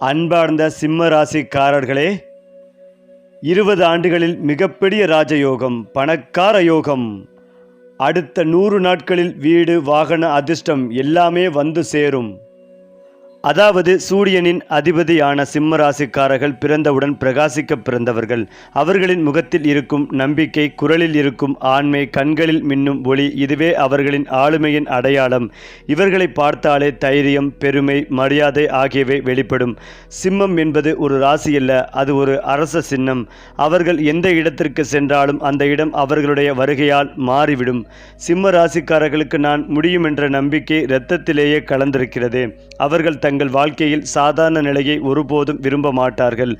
அன்பார்ந்த சிம்ம ராசிக்காரர்களே இருபது ஆண்டுகளில் மிகப்பெரிய ராஜயோகம் பணக்கார யோகம். அடுத்த நூறு நாட்களில் வீடு வாகன அதிர்ஷ்டம் எல்லாமே வந்து சேரும். அதாவது சூரியனின் அதிபதியான சிம்ம ராசிக்காரர்கள் பிறந்தவுடன் பிரகாசிக்க பிறந்தவர்கள். அவர்களின் முகத்தில் இருக்கும் நம்பிக்கை குரலில் இருக்கும் ஆண்மை கண்களில் மின்னும் ஒளி இதுவே அவர்களின் ஆளுமையின் அடையாளம். இவர்களை பார்த்தாலே தைரியம் பெருமை மரியாதை ஆகியவை வெளிப்படும். சிம்மம் என்பது ஒரு ராசி அல்ல அது ஒரு அரச சின்னம். அவர்கள் எந்த இடத்திற்கு சென்றாலும் அந்த இடம் அவர்களுடைய வருகையால் மாறிவிடும். சிம்ம ராசிக்காரர்களுக்கு நான் முடியும் என்ற நம்பிக்கை இரத்தத்திலேயே கலந்திருக்கிறது. அவர்கள் தங்கள் வாழ்க்கையில் சாதாரண நிலையை ஒருபோதும் விரும்ப மாட்டார்கள்.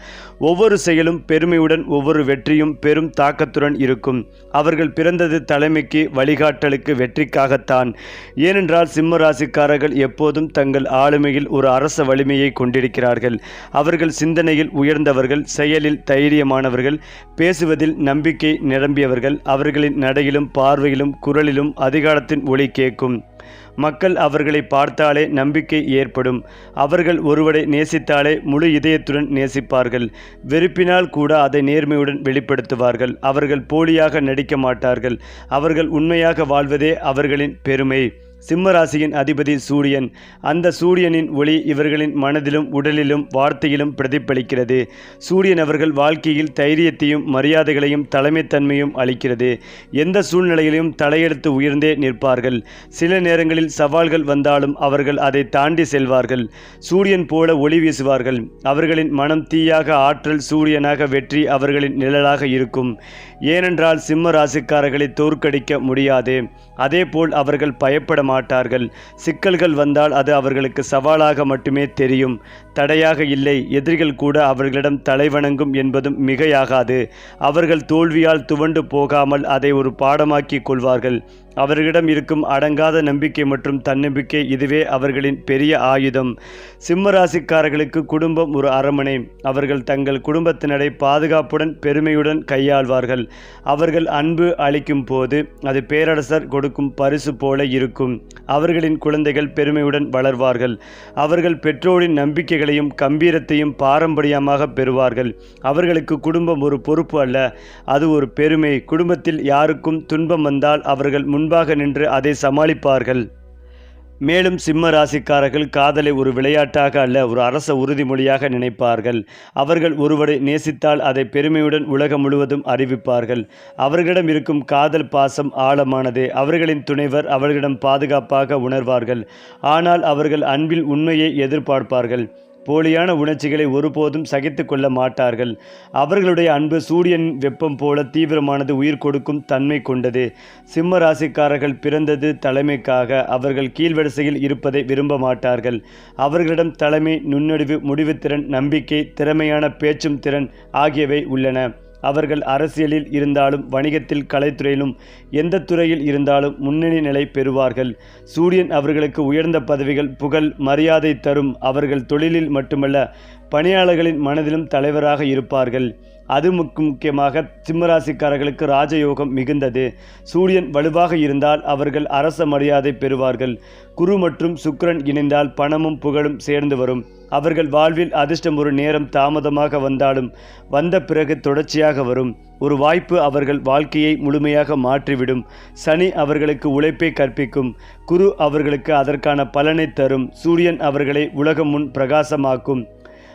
ஒவ்வொரு செயலும் பெருமையுடன் ஒவ்வொரு வெற்றியும் பெரும் தாக்கத்துடன் இருக்கும். அவர்கள் பிறந்தது தலைமைக்கு வழிகாட்டலுக்கு வெற்றிக்காகத்தான். ஏனென்றால் சிம்ம ராசிக்காரர்கள் எப்போதும் தங்கள் ஆளுமையில் ஒரு அரச வலிமையை கொண்டிருக்கிறார்கள். அவர்கள் சிந்தனையில் உயர்ந்தவர்கள் செயலில் தைரியமானவர்கள் பேசுவதில் நம்பிக்கை நிரம்பியவர்கள் அவர்களின் நடையிலும் பார்வையிலும் குரலிலும் அதிகாரத்தின் ஒளி கேட்கும். மக்கள் அவர்களை பார்த்தாலே நம்பிக்கை ஏற்படும். அவர்கள் ஒருவரை நேசித்தாலே முழு இதயத்துடன் நேசிப்பார்கள். வெறுப்பினால் கூட அதை நேர்மையுடன் வெளிப்படுத்துவார்கள். அவர்கள் போலியாக நடிக்க மாட்டார்கள். அவர்கள் உண்மையாக வாழ்வதே அவர்களின் பெருமை. சிம்மராசியின் அதிபதி சூரியன். அந்த சூரியனின் ஒளி இவர்களின் மனதிலும் உடலிலும் வார்த்தையிலும் பிரதிபலிக்கிறது. சூரியன் அவர்கள் வாழ்க்கையில் தைரியத்தையும் மரியாதைகளையும் தலைமைத்தன்மையும் அளிக்கிறது. எந்த சூழ்நிலையிலும் தலையெடுத்து உயர்ந்தே நிற்பார்கள். சில நேரங்களில் சவால்கள் வந்தாலும் அவர்கள் அதை தாண்டி செல்வார்கள். சூரியன் போல ஒளி வீசுவார்கள். அவர்களின் மனம் தீயாக ஆற்றல் சூரியனாக வெற்றி அவர்களின் நிழலாக இருக்கும். ஏனென்றால் சிம்ம ராசிக்காரர்களை தோற்கடிக்க முடியாது. அதேபோல் அவர்கள் பயப்பட மாட்டார்கள். சிக்கல்கள் வந்தால் அது அவர்களுக்கு சவாலாக மட்டுமே தெரியும். தடையாக இல்லை. எதிரிகள் கூட அவர்களிடம் தலைவணங்கும் என்பதும் மிகையாகாது. அவர்கள் தோல்வியால் துவண்டு போகாமல் அதை ஒரு பாடமாக்கிக் கொள்வார்கள். அவர்களிடம் இருக்கும் அடங்காத நம்பிக்கை மற்றும் தன்னம்பிக்கை இதுவே அவர்களின் பெரிய ஆயுதம். சிம்ம ராசிக்காரர்களுக்கு குடும்பம் ஒரு அரமனை அவர்கள் தங்கள் குடும்பத்தினரை பாதுகாப்புடன் பெருமையுடன் கையாள்வார்கள். அவர்கள் அன்பு அளிக்கும் போது அது பேரரசர் கொடுக்கும் பரிசு போல இருக்கும். அவர்களின் குழந்தைகள் பெருமையுடன் வளர்வார்கள். அவர்கள் பெற்றோரின் நம்பிக்கைகளையும் கம்பீரத்தையும் பாரம்பரியமாக பெறுவார்கள். அவர்களுக்கு குடும்பம் ஒரு பொறுப்பு அல்ல அது ஒரு பெருமை. குடும்பத்தில் யாருக்கும் துன்பம் வந்தால் அவர்கள் முன் முன்பாக நின்று அதை சமாளிப்பார்கள். மேலும் சிம்ம ராசிக்காரர்கள் காதலை ஒரு விளையாட்டாக அல்ல ஒரு அரச உறுதிமொழியாக நினைப்பார்கள். அவர்கள் ஒருவரை நேசித்தால் அதை பெருமையுடன் உலகம் முழுவதும் அறிவிப்பார்கள். அவர்களிடம் இருக்கும் காதல் பாசம் ஆழமானது அவர்களின் துணைவர் அவர்களிடம் பாதுகாப்பாக உணர்வார்கள். ஆனால் அவர்கள் அன்பில் உண்மையை எதிர்பார்ப்பார்கள். போலியான உணர்ச்சிகளை ஒருபோதும் சகித்து கொள்ள மாட்டார்கள். அவர்களுடைய அன்பு சூரியன் வெப்பம் போல தீவிரமானது உயிர் கொடுக்கும் தன்மை கொண்டது. சிம்ம ராசிக்காரர்கள் பிறந்தது தலைமைக்காக அவர்கள் கீழ்வரிசையில் இருப்பதை விரும்ப மாட்டார்கள். அவர்களிடம் தலைமை நுண்ணறிவு முடிவுத்திறன் நம்பிக்கை திறமையான பேச்சும் திறன் ஆகியவை உள்ளன. அவர்கள் அரசியலில் இருந்தாலும் வணிகத்தில் கலைத்துறையிலும் எந்த துறையில் இருந்தாலும் முன்னணி நிலை பெறுவார்கள். சூரியன் அவர்களுக்கு உயர்ந்த பதவிகள் புகழ் மரியாதை தரும் அவர்கள் தொழிலில் மட்டுமல்ல பணியாளர்களின் மனதிலும் தலைவராக இருப்பார்கள். அது முக் முக்கியமாக சிம்மராசிக்காரர்களுக்கு ராஜயோகம் மிகுந்தது. சூரியன் வலுவாக இருந்தால் அவர்கள் அரச மரியாதை பெறுவார்கள். குரு மற்றும் சுக்கிரன் இணைந்தால் பணமும் புகழும் சேர்ந்து வரும். அவர்கள் வாழ்வில் அதிர்ஷ்டம் ஒரு நேரம் தாமதமாக வந்தாலும் வந்த பிறகு தொடர்ச்சியாக வரும். ஒரு வாய்ப்பு அவர்கள் வாழ்க்கையை முழுமையாக மாற்றிவிடும். சனி அவர்களுக்கு உழைப்பை கற்பிக்கும். குரு அவர்களுக்கு அதற்கான பலனை தரும். சூரியன் அவர்களை உலகம் முன் பிரகாசமாக்கும்.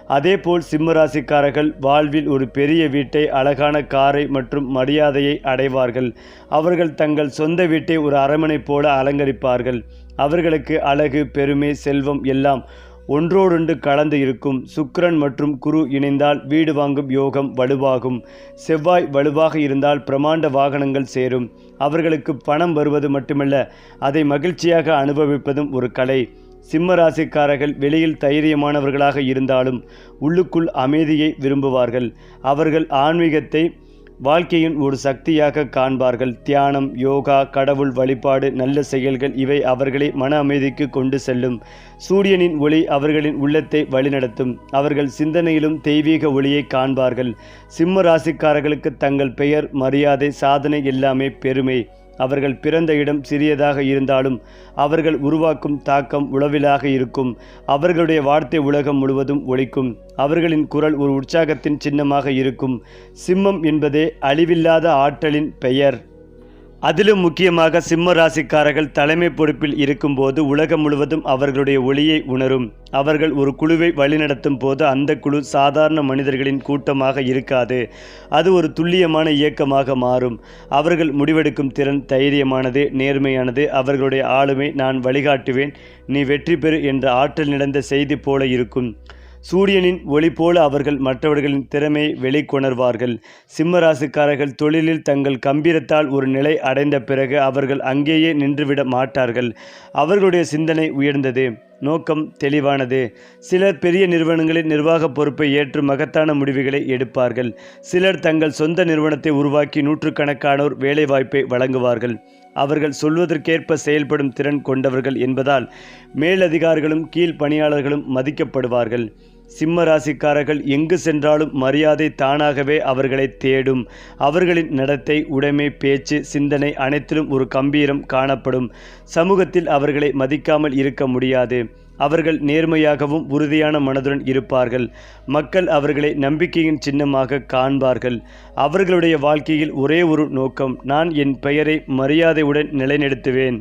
அதேபோல் சிம்மராசிக்காரர்கள் வாழ்வில் ஒரு பெரிய வீட்டை அழகான காரை மற்றும் மரியாதையை அடைவார்கள். அவர்கள் தங்கள் சொந்த வீட்டை ஒரு அரமனை போல அலங்கரிப்பார்கள். அவர்களுக்கு அழகு பெருமை செல்வம் எல்லாம் ஒன்றோடொன்று கலந்து இருக்கும் சுக்கிரன் மற்றும் குரு இணைந்தால் வீடு வாங்கும் யோகம் வலுவாகும். செவ்வாய் வலுவாக இருந்தால் பிரமாண்ட வாகனங்கள் சேரும். அவர்களுக்கு பணம் வருவது மட்டுமல்ல அதை மகிழ்ச்சியாக அனுபவிப்பதும் ஒரு கலை. சிம்ம ராசிக்காரர்கள் வெளியில் தைரியமானவர்களாக இருந்தாலும் உள்ளுக்குள் அமைதியை விரும்புவார்கள். அவர்கள் ஆன்மீகத்தை வாழ்க்கையின் ஒரு சக்தியாக காண்பார்கள். தியானம் யோகா கடவுள் வழிபாடு நல்ல செயல்கள் இவை அவர்களை மன அமைதிக்கு கொண்டு செல்லும். சூரியனின் ஒளி அவர்களின் உள்ளத்தை வழிநடத்தும். அவர்கள் சிந்தனையிலும் தெய்வீக ஒளியை காண்பார்கள். சிம்ம ராசிக்காரர்களுக்கு தங்கள் பெயர் மரியாதை சாதனை எல்லாமே பெருமை. அவர்கள் பிறந்த இடம் சிறியதாக இருந்தாலும் அவர்கள் உருவாக்கும் தாக்கம் உளவிலாக இருக்கும். அவர்களுடைய வார்த்தை உலகம் முழுவதும் ஒழிக்கும் அவர்களின் குரல் ஒரு உற்சாகத்தின் சின்னமாக இருக்கும். சிம்மம் என்பதே அழிவில்லாத ஆற்றலின் பெயர். அதிலும் முக்கியமாக சிம்ம ராசிக்காரர்கள் தலைமை பொறுப்பில் இருக்கும்போது உலகம் முழுவதும் அவர்களுடைய ஒளியை உணரும். அவர்கள் ஒரு குழுவை வழிநடத்தும் போது அந்த குழு சாதாரண மனிதர்களின் கூட்டமாக இருக்காது. அது ஒரு துல்லியமான இயக்கமாக மாறும். அவர்கள் முடிவெடுக்கும் திறன் தைரியமானது நேர்மையானது. அவர்களுடைய ஆளுமை நான் வழிகாட்டுவேன். நீ வெற்றி பெறு என்ற ஆற்றல் நிறைந்த செய்தி போல இருக்கும். சூரியனின் ஒளி போல அவர்கள் மற்றவர்களின் திறமையை வெளிக்கொணர்வார்கள். சிம்மராசிக்காரர்கள் தொழிலில் தங்கள் கம்பீரத்தால் ஒரு நிலை அடைந்த பிறகு அவர்கள் அங்கேயே நின்றுவிட மாட்டார்கள். அவர்களுடைய சிந்தனை உயர்ந்தது நோக்கம் தெளிவானது. சிலர் பெரிய நிறுவனங்களின் நிர்வாக பொறுப்பை ஏற்று மகத்தான முடிவுகளை எடுப்பார்கள். சிலர் தங்கள் சொந்த நிறுவனத்தை உருவாக்கி நூற்றுக்கணக்கானோர் வேலைவாய்ப்பை வழங்குவார்கள். அவர்கள் சொல்வதற்கேற்ப செயல்படும் திறன் கொண்டவர்கள் என்பதால் மேலதிகாரிகளும் கீழ் பணியாளர்களும் மதிக்கப்படுவார்கள். சிம்ம ராசிக்காரர்கள் எங்கு சென்றாலும் மரியாதை தானாகவே அவர்களை தேடும். அவர்களின் நடத்தை உடைமை பேச்சு சிந்தனை அனைத்திலும் ஒரு கம்பீரம் காணப்படும். சமூகத்தில் அவர்களை மதிக்காமல் இருக்க முடியாது. அவர்கள் நேர்மையாகவும் உறுதியான மனதுடன் இருப்பார்கள். மக்கள் அவர்களை நம்பிக்கையின் சின்னமாக காண்பார்கள். அவர்களுடைய வாழ்க்கையில் ஒரே ஒரு நோக்கம் நான் என் பெயரை மரியாதையுடன் நிலைநிறுத்துவேன்.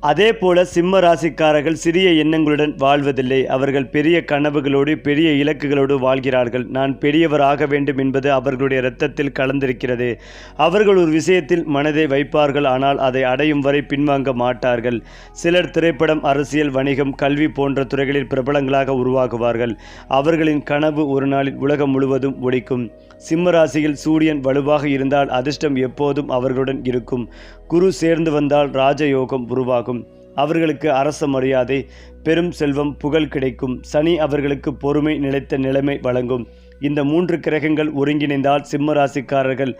அதே போல சிம்ம ராசிக்காரர்கள் சிறிய எண்ணங்களுடன் வாழ்வதில்லை. அவர்கள் பெரிய கனவுகளோடு பெரிய இலக்குகளோடு வாழ்கிறார்கள். நான் பெரியவர் ஆக வேண்டும் என்பது அவர்களுடைய இரத்தத்தில் கலந்திருக்கிறது. அவர்கள் ஒரு விஷயத்தில் மனதை வைப்பார்கள் ஆனால் அதை அடையும் வரை பின்வாங்க மாட்டார்கள். சிலர் திரைப்படம் அரசியல் வணிகம் கல்வி போன்ற துறைகளில் பிரபலங்களாக உருவாகுவார்கள். அவர்களின் கனவு ஒரு நாளில் உலகம் முழுவதும் ஒழிக்கும் சிம்ம ராசியில் சூரியன் வலுவாக இருந்தால் அதிர்ஷ்டம் எப்போதும் அவர்களுடன் இருக்கும். குரு சேர்ந்து வந்தால் ராஜயோகம் உருவாகும். அவர்களுக்கு அரச மரியாதை பெரும் செல்வம் புகழ் கிடைக்கும். சனி அவர்களுக்கு பொறுமை நிலைத்த நிலைமை வழங்கும். இந்த மூன்று கிரகங்கள் ஒருங்கிணைந்தால் சிம்ம ராசிக்காரர்கள்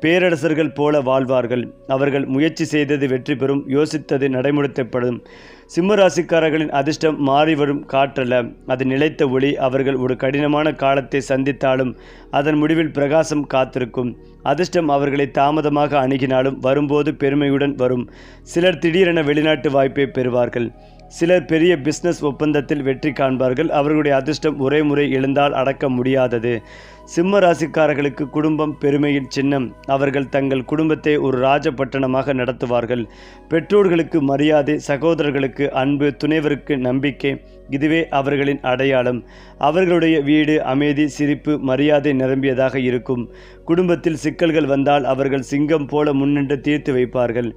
பேரரசர்கள் போல வாழ்வார்கள். அவர்கள் முயற்சி செய்தது வெற்றி பெறும் யோசித்தது நடைமுறைப்படும் சிம்ம ராசிக்காரர்களின் அதிர்ஷ்டம் மாறி வரும் காற்றல்ல. அது நிலைத்த ஒளி அவர்கள் ஒரு கடினமான காலத்தை சந்தித்தாலும் அதன் முடிவில் பிரகாசம் காத்திருக்கும். அதிர்ஷ்டம் அவர்களை தாமதமாக அணுகினாலும் வரும்போது பெருமையுடன் வரும். சிலர் திடீரென வெளிநாட்டு வாய்ப்பை பெறுவார்கள். சிலர் பெரிய பிஸ்னஸ் ஒப்பந்தத்தில் வெற்றி காண்பார்கள். அவர்களுடைய அதிர்ஷ்டம் ஒரே முறை எழுந்தால் அடக்க முடியாதது. சிம்ம ராசிக்காரர்களுக்கு குடும்பம் பெருமையின் சின்னம். அவர்கள் தங்கள் குடும்பத்தை ஒரு ராஜபட்டணமாக நடத்துவார்கள். பெற்றோர்களுக்கு மரியாதை சகோதரர்களுக்கு அன்பு துணைவருக்கு நம்பிக்கை இதுவே அவர்களின் அடையாளம். அவர்களுடைய வீடு அமைதி சிரிப்பு மரியாதை நிரம்பியதாக இருக்கும். குடும்பத்தில் சிக்கல்கள் வந்தால் அவர்கள் சிங்கம் போல முன்னின்று தீர்த்து வைப்பார்கள்.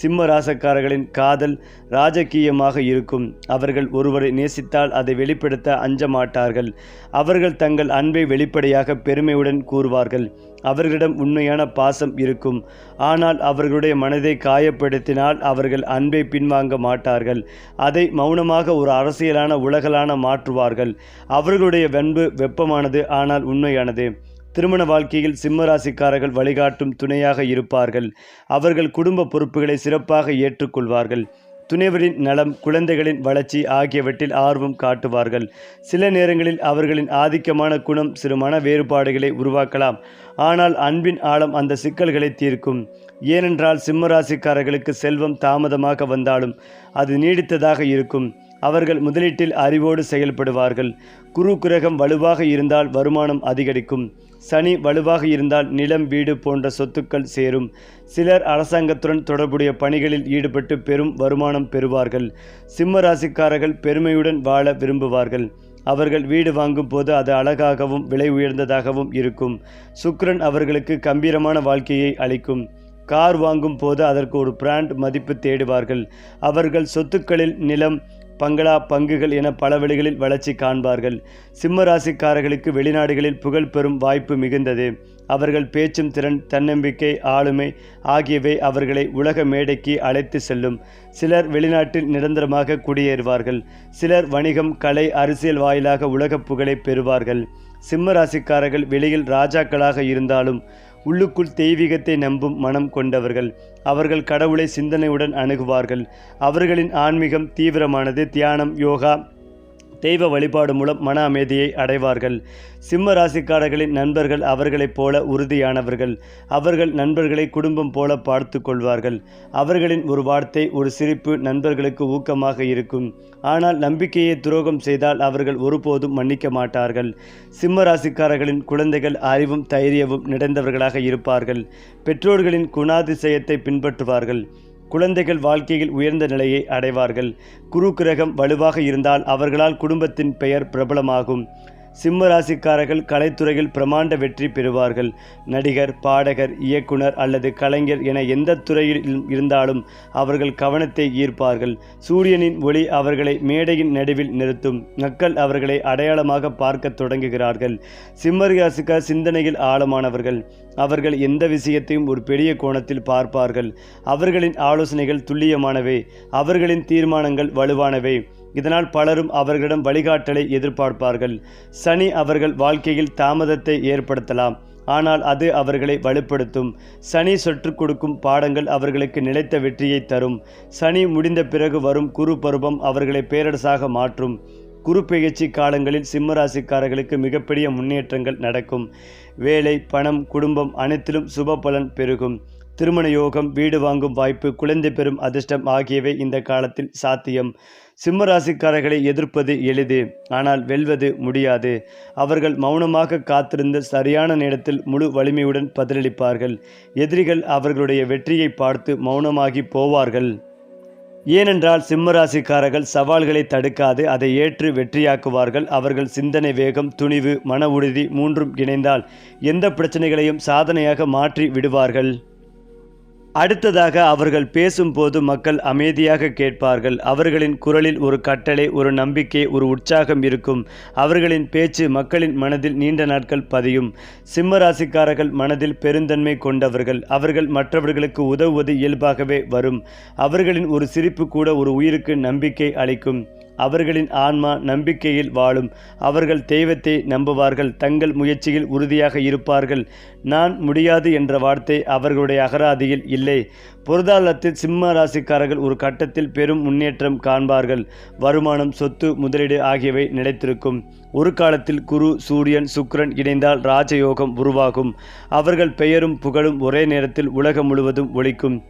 சிம்ம ராசக்காரர்களின் காதல் ராஜகீயமாக இருக்கும். அவர்கள் ஒருவரை நேசித்தால் அதை வெளிப்படுத்த அஞ்ச மாட்டார்கள் அவர்கள் தங்கள் அன்பை வெளிப்படையாக பெருமையுடன் கூறுவார்கள். அவர்களிடம் உண்மையான பாசம் இருக்கும். ஆனால் அவர்களுடைய மனதை காயப்படுத்தினால் அவர்கள் அன்பை பின்வாங்க மாட்டார்கள். அதை மௌனமாக ஒரு அரசியலான உலகலான மாற்றுவார்கள். அவர்களுடைய வெண்பு வெப்பமானது ஆனால் உண்மையானது. திருமண வாழ்க்கையில் சிம்மராசிக்காரர்கள் வழிகாட்டும் துணையாக இருப்பார்கள். அவர்கள் குடும்ப பொறுப்புகளை சிறப்பாக ஏற்றுக்கொள்வார்கள். துணைவரின் நலம் குழந்தைகளின் வளர்ச்சி ஆகியவற்றில் ஆர்வம் காட்டுவார்கள். சில நேரங்களில் அவர்களின் ஆதிக்கமான குணம் சிறு மன வேறுபாடுகளை உருவாக்கலாம். ஆனால் அன்பின் ஆழம் அந்த சிக்கல்களை தீர்க்கும். ஏனென்றால் சிம்மராசிக்காரர்களுக்கு செல்வம் தாமதமாக வந்தாலும் அது நீடித்ததாக இருக்கும். அவர்கள் முதலீட்டில் அறிவோடு செயல்படுவார்கள். குரு கிரகம் வலுவாக இருந்தால் வருமானம் அதிகரிக்கும். சனி வலுவாக இருந்தால் நிலம் வீடு போன்ற சொத்துக்கள் சேரும். சிலர் அரசாங்கத்துடன் தொடர்புடைய பணிகளில் ஈடுபட்டு பெரும் வருமானம் பெறுவார்கள். சிம்ம ராசிக்காரர்கள் பெருமையுடன் வாழ விரும்புவார்கள். அவர்கள் வீடு வாங்கும் போது அது அழகாகவும் விலை உயர்ந்ததாகவும் இருக்கும். சுக்ரன் அவர்களுக்கு கம்பீரமான வாழ்க்கையை அளிக்கும். கார் வாங்கும் போது அதற்கு ஒரு பிராண்ட் மதிப்பு தேடுவார்கள். அவர்கள் சொத்துக்களில் நிலம் பங்களா பங்குகள் என பல வழிகளில் வளர்ச்சி காண்பார்கள். சிம்ம ராசிக்காரர்களுக்கு வெளிநாடுகளில் புகழ் பெறும் வாய்ப்பு மிகுந்தது. அவர்கள் பேச்சும் திறன் தன்னம்பிக்கை ஆளுமை ஆகியவை அவர்களை உலக மேடைக்கு அழைத்து செல்லும். சிலர் வெளிநாட்டில் நிரந்தரமாக குடியேறுவார்கள். சிலர் வணிகம் கலை அரசியல் வாயிலாக உலகப் புகழை பெறுவார்கள். சிம்ம ராசிக்காரர்கள் வெளியில் ராஜாக்களாக இருந்தாலும் உள்ளுக்குள் தெய்வீகத்தை நம்பும் மனம் கொண்டவர்கள். அவர்கள் கடவுளை சிந்தனையுடன் அணுகுவார்கள். அவர்களின் ஆன்மீகம் தீவிரமானது. தியானம் யோகா தெய்வ வழிபாடு மூலம் மன அமைதியை அடைவார்கள். சிம்ம ராசிக்காரர்களின் நண்பர்கள் அவர்களைப் போல உறுதியானவர்கள். அவர்கள் நண்பர்களை குடும்பம் போல பார்த்து கொள்வார்கள். அவர்களின் ஒரு வார்த்தை ஒரு சிரிப்பு நண்பர்களுக்கு ஊக்கமாக இருக்கும். ஆனால் நம்பிக்கையை துரோகம் செய்தால் அவர்கள் ஒருபோதும் மன்னிக்க மாட்டார்கள். சிம்ம ராசிக்காரர்களின் குழந்தைகள் அறிவும் தைரியமும் நிறைந்தவர்களாக இருப்பார்கள். பெற்றோர்களின் குணாதிசயத்தை பின்பற்றுவார்கள். குழந்தைகள் வாழ்க்கையில் உயர்ந்த நிலையை அடைவார்கள். குரு கிரகம் வலுவாக இருந்தால் அவர்களால் குடும்பத்தின் பெயர் பிரபலமாகும். சிம்ம ராசிக்காரர்கள் கலைத்துறையில் பிரமாண்ட வெற்றி பெறுவார்கள். நடிகர் பாடகர் இயக்குனர் அல்லது கலைஞர் என எந்த துறையில் இருந்தாலும் அவர்கள் கவனத்தை ஈர்ப்பார்கள். சூரியனின் ஒளி அவர்களை மேடையின் நடுவில் நிறுத்தும். மக்கள் அவர்களை அடையாளமாக பார்க்க தொடங்குகிறார்கள். சிம்ம ராசிக்கார் சிந்தனையில் ஆழமானவர்கள். அவர்கள் எந்த விஷயத்தையும் ஒரு பெரிய கோணத்தில் பார்ப்பார்கள். அவர்களின் ஆலோசனைகள் துல்லியமானவை. அவர்களின் தீர்மானங்கள் வலுவானவை. இதனால் பலரும் அவர்களிடம் வழிகாட்டலை எதிர்பார்ப்பார்கள். சனி அவர்கள் வாழ்க்கையில் தாமதத்தை ஏற்படுத்தலாம். ஆனால் அது அவர்களை வலுப்படுத்தும். சனி சொற்று கொடுக்கும் பாடங்கள் அவர்களுக்கு நிலைத்த வெற்றியை தரும். சனி முடிந்த பிறகு வரும் குரு பருவம் அவர்களை பேரரசாக மாற்றும். குரு பெயர்ச்சி காலங்களில் சிம்மராசிக்காரர்களுக்கு மிகப்பெரிய முன்னேற்றங்கள் நடக்கும். வேலை பணம் குடும்பம் அனைத்திலும் சுப பலன் பெருகும். திருமண யோகம் வீடு வாங்கும் வாய்ப்பு குழந்தை பெறும் அதிர்ஷ்டம் ஆகியவை இந்த காலத்தில் சாத்தியம். சிம்மராசிக்காரர்களை எதிர்ப்பது எளிது ஆனால் வெல்வது முடியாது. அவர்கள் மௌனமாக காத்திருந்த சரியான நேரத்தில் முழு வலிமையுடன் பதிலளிப்பார்கள். எதிரிகள் அவர்களுடைய வெற்றியை பார்த்து மௌனமாகி போவார்கள். ஏனென்றால் சிம்மராசிக்காரர்கள் சவால்களை தடுக்காது அதை ஏற்று வெற்றியாக்குவார்கள். அவர்கள் சிந்தனை வேகம் துணிவு மன உறுதி மூன்றும் இணைந்தால் எந்த பிரச்சனைகளையும் சாதனையாக மாற்றி விடுவார்கள். அடுத்ததாக அவர்கள் பேசும்போது மக்கள் அமைதியாக கேட்பார்கள். அவர்களின் குரலில் ஒரு கட்டளை ஒரு நம்பிக்கை ஒரு உற்சாகம் இருக்கும். அவர்களின் பேச்சு மக்களின் மனதில் நீண்ட நாட்கள் பதியும். சிம்ம ராசிக்காரர்கள் மனதில் பெருந்தன்மை கொண்டவர்கள். அவர்கள் மற்றவர்களுக்கு உதவுவது இயல்பாகவே வரும். அவர்களின் ஒரு சிரிப்பு கூட ஒரு உயிருக்கு நம்பிக்கை அளிக்கும். அவர்களின் ஆன்மா நம்பிக்கையில் வாழும். அவர்கள் தெய்வத்தை நம்புவார்கள் தங்கள் முயற்சியில் உறுதியாக இருப்பார்கள். நான் முடியாது என்ற வார்த்தை அவர்களுடைய அகராதியில் இல்லை. பொருளாதாரத்தில் சிம்ம ராசிக்காரர்கள் ஒரு கட்டத்தில் பெரும் முன்னேற்றம் காண்பார்கள். வருமானம் சொத்து முதலீடு ஆகியவை நிலைத்திருக்கும். ஒரு காலத்தில் குரு சூரியன் சுக்ரன் இணைந்தால் ராஜயோகம் உருவாகும். அவர்கள் பெயரும் புகழும் ஒரே நேரத்தில் உலகம் முழுவதும் ஒழிக்கும்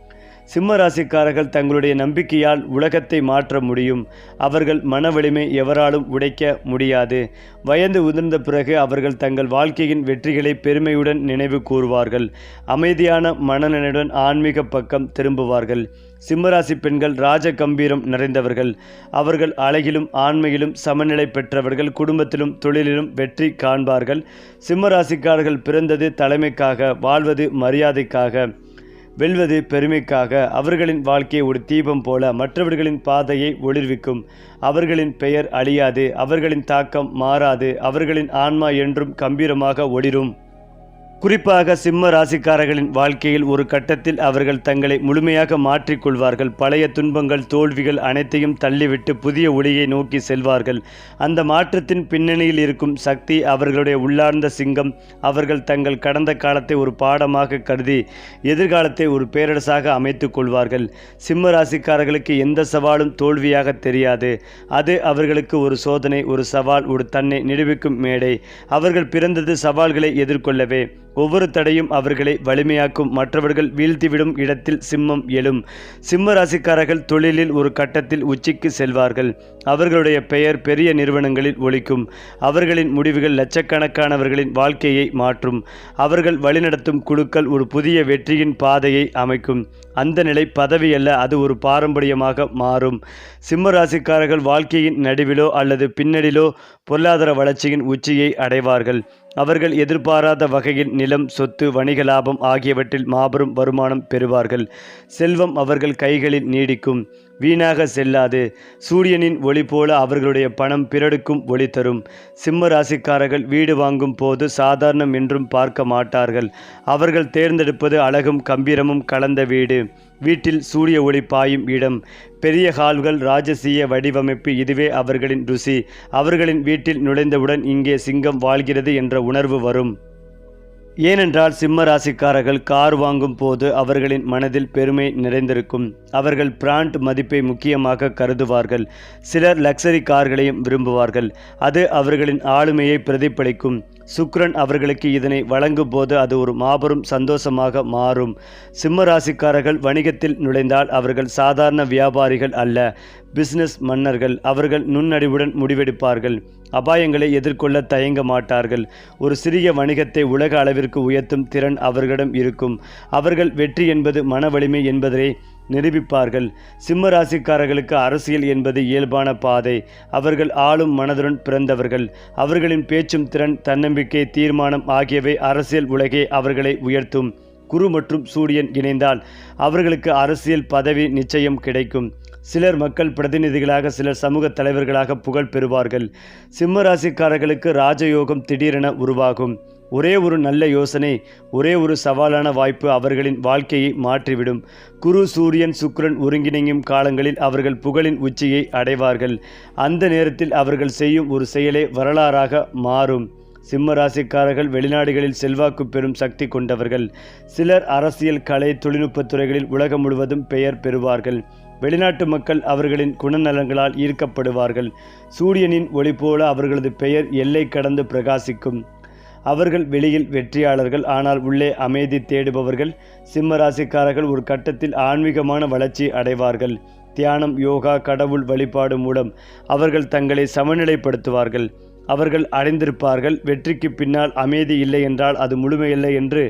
சிம்ம ராசிக்காரர்கள் தங்களுடைய நம்பிக்கையால் உலகத்தை மாற்ற முடியும். அவர்கள் மன வலிமை எவராலும் உடைக்க முடியாது. வயது உதிர்ந்த பிறகு அவர்கள் தங்கள் வாழ்க்கையின் வெற்றிகளை பெருமையுடன் நினைவு கூறுவார்கள். அமைதியான மனநிலையுடன் ஆன்மீக பக்கம் திரும்புவார்கள். சிம்மராசி பெண்கள் ராஜ கம்பீரம் நிறைந்தவர்கள். அவர்கள் அழகிலும் ஆண்மையிலும் சமநிலை பெற்றவர்கள். குடும்பத்திலும் தொழிலிலும் வெற்றி காண்பார்கள். சிம்மராசிக்காரர்கள் பிறந்தது தலைமைக்காக வாழ்வது மரியாதைக்காக. வெல்வது பெருமைக்காக அவர்களின் வாழ்க்கை ஒரு தீபம் போல மற்றவர்களின் பாதையை ஒளிர்விக்கும். அவர்களின் பெயர் அழியாது அவர்களின் தாக்கம் மாறாது அவர்களின் ஆன்மா என்றும் கம்பீரமாக ஒளிரும். குறிப்பாக சிம்ம ராசிக்காரர்களின் வாழ்க்கையில் ஒரு கட்டத்தில் அவர்கள் தங்களை முழுமையாக மாற்றிக்கொள்வார்கள் பழைய துன்பங்கள் தோல்விகள் அனைத்தையும் தள்ளிவிட்டு புதிய ஒளியை நோக்கி செல்வார்கள். அந்த மாற்றத்தின் பின்னணியில் இருக்கும் சக்தி அவர்களுடைய உள்ளார்ந்த சிங்கம். அவர்கள் தங்கள் கடந்த காலத்தை ஒரு பாடமாக கருதி எதிர்காலத்தை ஒரு பேரரசாக அமைத்துக் கொள்வார்கள். சிம்ம ராசிக்காரர்களுக்கு எந்த சவாலும் தோல்வியாக தெரியாது. அது அவர்களுக்கு ஒரு சோதனை ஒரு சவால் ஒரு தன்னை நிரூபிக்கும் மேடை. அவர்கள் பிறந்தது சவால்களை எதிர்கொள்ளவே. ஒவ்வொரு தடையும் அவர்களை வலிமையாக்கும். மற்றவர்கள் வீழ்த்திவிடும் இடத்தில் சிம்மம் எழும். சிம்ம ராசிக்காரர்கள் தொழிலில் ஒரு கட்டத்தில் உச்சிக்கு செல்வார்கள். அவர்களுடைய பெயர் பெரிய நிறுவனங்களில் ஒழிக்கும் அவர்களின் முடிவுகள் லட்சக்கணக்கானவர்களின் வாழ்க்கையை மாற்றும். அவர்கள் வழிநடத்தும் குழுக்கள் ஒரு புதிய வெற்றியின் பாதையை அமைக்கும். அந்த நிலை பதவி அல்ல அது ஒரு பாரம்பரியமாக மாறும். சிம்ம ராசிக்காரர்கள் வாழ்க்கையின் நடுவிலோ அல்லது பின்னணியிலோ பொருளாதார வளர்ச்சியின் உச்சியை அடைவார்கள். அவர்கள் எதிர்பாராத வகையில் நிலம் சொத்து வணிக லாபம் ஆகியவற்றில் மாபெரும் வருமானம் பெறுவார்கள். செல்வம் அவர்கள் கைகளில் நீடிக்கும். வீணாக செல்லாது. சூரியனின் ஒளி போல அவர்களுடைய பணம் பிறடுக்கும் ஒளி தரும். சிம்ம ராசிக்காரர்கள் வீடு வாங்கும் போது சாதாரணம் என்றும் பார்க்க மாட்டார்கள். அவர்கள் தேர்ந்தெடுப்பது அழகும் கம்பீரமும் கலந்த வீடு. வீட்டில் சூரிய ஒளி பாயும் இடம். பெரிய ஹால்கள் ராஜசீய வடிவமைப்பு இதுவே அவர்களின் ருசி. அவர்களின் வீட்டில் நுழைந்தவுடன் இங்கே சிங்கம் வாழ்கிறது என்ற உணர்வு வரும். ஏனென்றால் சிம்ம ராசிக்காரர்கள் கார் வாங்கும் போது அவர்களின் மனதில் பெருமை நிறைந்திருக்கும். அவர்கள் பிராண்ட் மதிப்பை முக்கியமாக கருதுவார்கள். சிலர் லக்ஸரி கார்களையும் விரும்புவார்கள். அது அவர்களின் ஆளுமையை பிரதிபலிக்கும். சுக்ரன் அவர்களுக்கு இதனை வழங்கும் போது அது ஒரு மாபெரும் சந்தோஷமாக மாறும். சிம்ம ராசிக்காரர்கள் வணிகத்தில் நுழைந்தால் அவர்கள் சாதாரண வியாபாரிகள் அல்ல பிசினஸ் மன்னர்கள். அவர்கள் நுண்ணறிவுடன் முடிவெடுப்பார்கள். அபாயங்களை எதிர்கொள்ள தயங்க மாட்டார்கள். ஒரு சிறிய வணிகத்தை உலக அளவிற்கு உயர்த்தும் திறன் அவர்களிடம் இருக்கும். அவர்கள் வெற்றி என்பது மன வலிமை என்பதை நிரூபிப்பார்கள். சிம்ம ராசிக்காரர்களுக்கு அரசியல் என்பது இயல்பான பாதை. அவர்கள் ஆளும் மனதுடன் பிறந்தவர்கள். அவர்களின் பேச்சும் திறன் தன்னம்பிக்கை தீர்மானம் ஆகியவை அரசியல் உலகே அவர்களை உயர்த்தும். குரு மற்றும் சூரியன் இணைந்தால் அவர்களுக்கு அரசியல் பதவி நிச்சயம் கிடைக்கும். சிலர் மக்கள் பிரதிநிதிகளாக சிலர் சமூக தலைவர்களாக புகழ் பெறுவார்கள். சிம்ம ராசிக்காரர்களுக்கு ராஜயோகம் திடீரென உருவாகும். ஒரே ஒரு நல்ல யோசனை ஒரே ஒரு சவாலான வாய்ப்பு அவர்களின் வாழ்க்கையை மாற்றிவிடும். குரு சூரியன் சுக்ரன் ஒருங்கிணையும் காலங்களில் அவர்கள் புகழின் உச்சியை அடைவார்கள். அந்த நேரத்தில் அவர்கள் செய்யும் ஒரு செயலே வரலாறாக மாறும். சிம்ம ராசிக்காரர்கள் வெளிநாடுகளில் செல்வாக்கு பெறும் சக்தி கொண்டவர்கள். சிலர் அரசியல் கலை தொழில்நுட்பத் துறைகளில் உலகம் முழுவதும் பெயர் பெறுவார்கள். வெளிநாட்டு மக்கள் அவர்களின் குணநலங்களால் ஈர்க்கப்படுவார்கள். சூரியனின் ஒளி போல அவர்களது பெயர் எல்லை கடந்து பிரகாசிக்கும். அவர்கள் வெளியில் வெற்றியாளர்கள் ஆனால் உள்ளே அமைதி தேடுபவர்கள் சிம்மராசிக்காரர்கள் ஒரு கட்டத்தில் ஆன்மீகமான வளர்ச்சி அடைவார்கள். தியானம் யோகா கடவுள் வழிபாடு மூலம் அவர்கள் தங்களை சமநிலைப்படுத்துவார்கள். அவர்கள் அடைந்திருப்பார்கள். வெற்றிக்கு பின்னால் அமைதி இல்லை என்றால் அது முழுமையில்லை என்று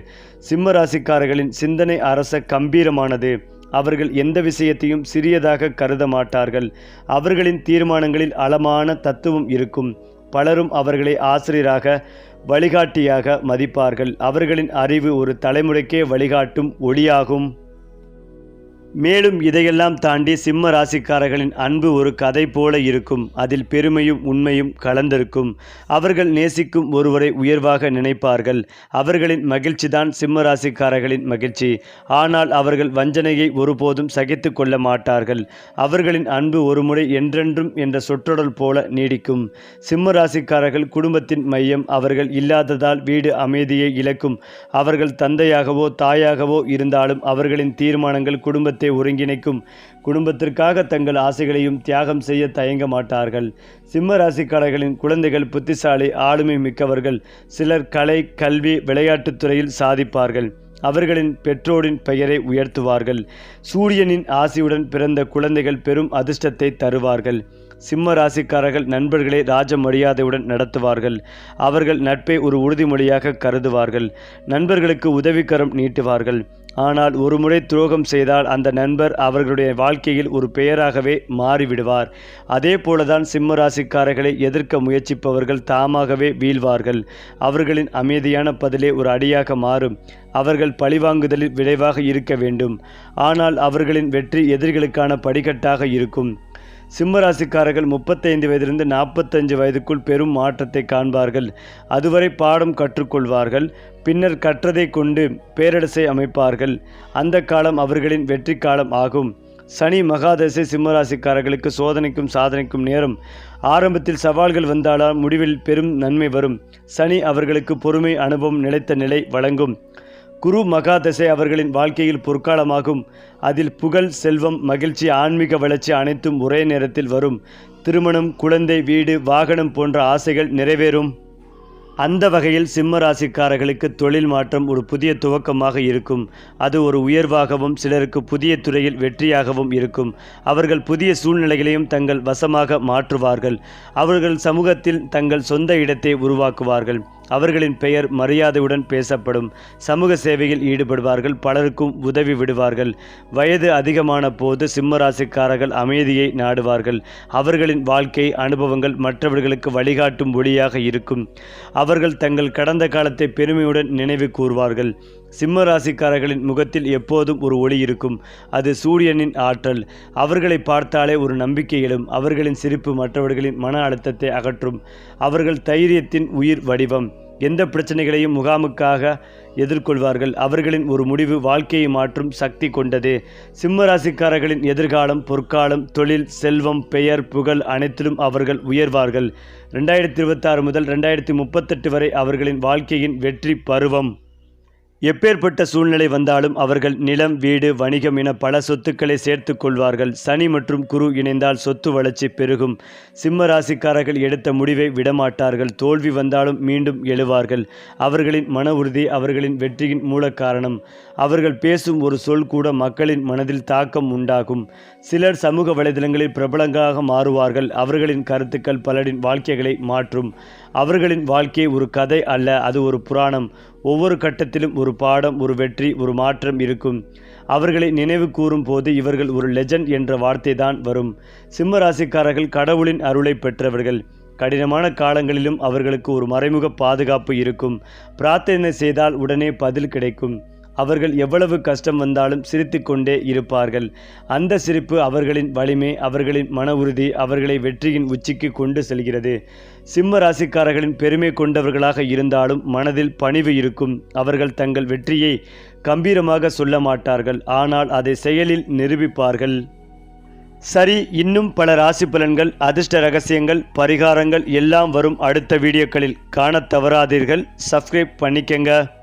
சிம்மராசிக்காரர்களின் சிந்தனை அரச கம்பீரமானது. அவர்கள் எந்த விஷயத்தையும் சிறியதாக கருத மாட்டார்கள் அவர்களின் தீர்மானங்களில் அளமான தத்துவம் இருக்கும். பலரும் அவர்களை ஆசிரியராக வழிகாட்டியாக மதிப்பார்கள். அவர்களின் அறிவு ஒரு தலைமுறைக்கே வழிகாட்டும் ஒளியாகும். மேலும் இதையெல்லாம் தாண்டி சிம்ம ராசிக்காரர்களின் அன்பு ஒரு கதை போல இருக்கும். அதில் பெருமையும் உண்மையும் கலந்திருக்கும். அவர்கள் நேசிக்கும் ஒருவரை உயர்வாக நினைப்பார்கள். அவர்களின் மகிழ்ச்சிதான் சிம்ம ராசிக்காரர்களின் மகிழ்ச்சி. ஆனால் அவர்கள் வஞ்சனையை ஒருபோதும் சகித்து கொள்ள மாட்டார்கள். அவர்களின் அன்பு ஒருமுறை என்றென்றும் என்ற சொற்றொடல் போல நீடிக்கும். சிம்ம ராசிக்காரர்கள் குடும்பத்தின் மையம் அவர்கள் இல்லாததால் வீடு அமைதியை இழக்கும். அவர்கள் தந்தையாகவோ தாயாகவோ இருந்தாலும் அவர்களின் தீர்மானங்கள் குடும்பத்தை குடும்பத்தை ஒருங்கிணைக்கும் குடும்பத்திற்காக தங்கள் ஆசைகளையும் தியாகம் செய்ய தயங்க மாட்டார்கள். சிம்ம ராசிக்காரர்களின் குழந்தைகள் புத்திசாலி ஆளுமை மிக்கவர்கள் சிலர் கலை கல்வி விளையாட்டுத் துறையில் சாதிப்பார்கள். அவர்களின் பெற்றோரின் பெயரை உயர்த்துவார்கள். சூரியனின் ஆசியுடன் பிறந்த குழந்தைகள் பெரும் அதிர்ஷ்டத்தை தருவார்கள். சிம்ம ராசிக்காரர்கள் நண்பர்களை ராஜ மரியாதையுடன் நடத்துவார்கள். அவர்கள் நட்பை ஒரு உறுதிமொழியாக கருதுவார்கள். நண்பர்களுக்கு உதவிக்கரம் நீட்டுவார்கள். ஆனால் ஒருமுறை துரோகம் செய்தால் அந்த நண்பர் அவர்களுடைய வாழ்க்கையில் ஒரு பெயராகவே மாறிவிடுவார். அதே போலதான் சிம்ம ராசிக்காரர்களை எதிர்க்க முயற்சிப்பவர்கள் தாமாகவே வீழ்வார்கள். அவர்களின் அமைதியான பதிலே ஒரு அடியாக மாறும். அவர்கள் பழிவாங்குதலில் விளைவாக இருக்க வேண்டும். ஆனால் அவர்களின் வெற்றி எதிரிகளுக்கான படிக்கட்டாக இருக்கும். சிம்மராசிக்காரர்கள் முப்பத்தைந்து வயதிலிருந்து நாற்பத்தஞ்சு வயதுக்குள் பெரும் மாற்றத்தை காண்பார்கள். அதுவரை பாடம் கற்றுக்கொள்வார்கள். பின்னர் கற்றதை கொண்டு பேரரசை அமைப்பார்கள். அந்த காலம் அவர்களின் வெற்றி காலம் ஆகும். சனி மகாதசை சிம்மராசிக்காரர்களுக்கு சோதனைக்கும் சாதனைக்கும் நேரம். ஆரம்பத்தில் சவால்கள் வந்தாலும் முடிவில் பெரும் நன்மை வரும். சனி அவர்களுக்கு பொறுமை அனுபவம் நிலைத்த நிலை வழங்கும். குரு மகாதசை அவர்களின் வாழ்க்கையில் பொற்காலமாகும். அதில் புகழ் செல்வம் மகிழ்ச்சி ஆன்மீக வளர்ச்சி அனைத்தும் ஒரே நேரத்தில் வரும். திருமணம் குழந்தை வீடு வாகனம் போன்ற ஆசைகள் நிறைவேறும். அந்த வகையில் சிம்ம ராசிக்காரர்களுக்கு தொழில் மாற்றம் ஒரு புதிய துவக்கமாக இருக்கும். அது ஒரு உயர்வாகவும் சிலருக்கு புதிய துறையில் வெற்றியாகவும் இருக்கும். அவர்கள் புதிய சூழ்நிலைகளையும் தங்கள் வசமாக மாற்றுவார்கள். அவர்கள் சமூகத்தில் தங்கள் சொந்த இடத்தை உருவாக்குவார்கள். அவர்களின் பெயர் மரியாதையுடன் பேசப்படும். சமூக சேவையில் ஈடுபடுவார்கள். பலருக்கும் உதவி விடுவார்கள். வயது அதிகமான போது சிம்மராசிக்காரர்கள் அமைதியை நாடுவார்கள். அவர்களின் வாழ்க்கை அனுபவங்கள் மற்றவர்களுக்கு வழிகாட்டும் ஒளியாக இருக்கும். அவர்கள் தங்கள் கடந்த காலத்தை பெருமையுடன் நினைவு கூறுவார்கள் சிம்ம ராசிக்காரர்களின் முகத்தில் எப்போதும் ஒரு ஒளி இருக்கும். அது சூரியனின் ஆற்றல். அவர்களை பார்த்தாலே ஒரு நம்பிக்கை எழும். அவர்களின் சிரிப்பு மற்றவர்களின் மன அழுத்தத்தை அகற்றும். அவர்கள் தைரியத்தின் உயிர் வடிவம். எந்த பிரச்சனைகளையும் முகாமுக்காக எதிர்கொள்வார்கள். அவர்களின் ஒரு முடிவு வாழ்க்கையை மாற்றும் சக்தி கொண்டது. சிம்ம ராசிக்காரர்களின் எதிர்காலம் பொற்காலம் தொழில் செல்வம் பெயர் புகழ் அனைத்திலும் அவர்கள் உயர்வார்கள். ரெண்டாயிரத்தி இருபத்தாறு முதல் ரெண்டாயிரத்தி முப்பத்தெட்டு வரை அவர்களின் வாழ்க்கையின் வெற்றி பருவம். எப்பேற்பட்ட சூழ்நிலை வந்தாலும் அவர்கள் நிலம் வீடு வணிகம் என பல சொத்துக்களை சேர்த்து கொள்வார்கள். சனி மற்றும் குரு இணைந்தால் சொத்து வளர்ச்சி பெருகும். சிம்ம ராசிக்காரர்கள் எடுத்த முடிவை விடமாட்டார்கள். தோல்வி வந்தாலும் மீண்டும் எழுவார்கள். அவர்களின் மன உறுதி அவர்களின் வெற்றியின் மூல காரணம் அவர்கள் பேசும் ஒரு சொல் கூட மக்களின் மனதில் தாக்கம் உண்டாகும். சிலர் சமூக வலைதளங்களில் பிரபலங்களாக மாறுவார்கள். அவர்களின் கருத்துக்கள் பலரின் வாழ்க்கைகளை மாற்றும். அவர்களின் வாழ்க்கை ஒரு கதை அல்ல அது ஒரு புராணம். ஒவ்வொரு கட்டத்திலும் ஒரு பாடம் ஒரு வெற்றி ஒரு மாற்றம் இருக்கும். அவர்களை நினைவு கூறும் போது இவர்கள் ஒரு லெஜண்ட் என்ற வார்த்தை தான் வரும். சிம்ம ராசிக்காரர்கள் கடவுளின் அருளை பெற்றவர்கள். கடினமான காலங்களிலும் அவர்களுக்கு ஒரு மறைமுக பாதுகாப்பு இருக்கும். பிரார்த்தனை செய்தால் உடனே பதில் கிடைக்கும். அவர்கள் எவ்வளவு கஷ்டம் வந்தாலும் சிரித்துக்கொண்டே இருப்பார்கள். அந்த சிரிப்பு அவர்களின் வலிமை அவர்களின் மன உறுதி அவர்களை வெற்றியின் உச்சிக்கு கொண்டு செல்கிறது. சிம்ம ராசிக்காரர்களின் பெருமை கொண்டவர்களாக இருந்தாலும் மனதில் பணிவு இருக்கும். அவர்கள் தங்கள் வெற்றியை கம்பீரமாக சொல்ல மாட்டார்கள். ஆனால் அதை செயலில் நிரூபிப்பார்கள். சரி இன்னும் பல ராசி பலன்கள் அதிர்ஷ்ட ரகசியங்கள் பரிகாரங்கள் எல்லாம் வரும் அடுத்த வீடியோக்களில். காணத் தவறாதீர்கள். சப்ஸ்கிரைப் பண்ணிக்கங்க.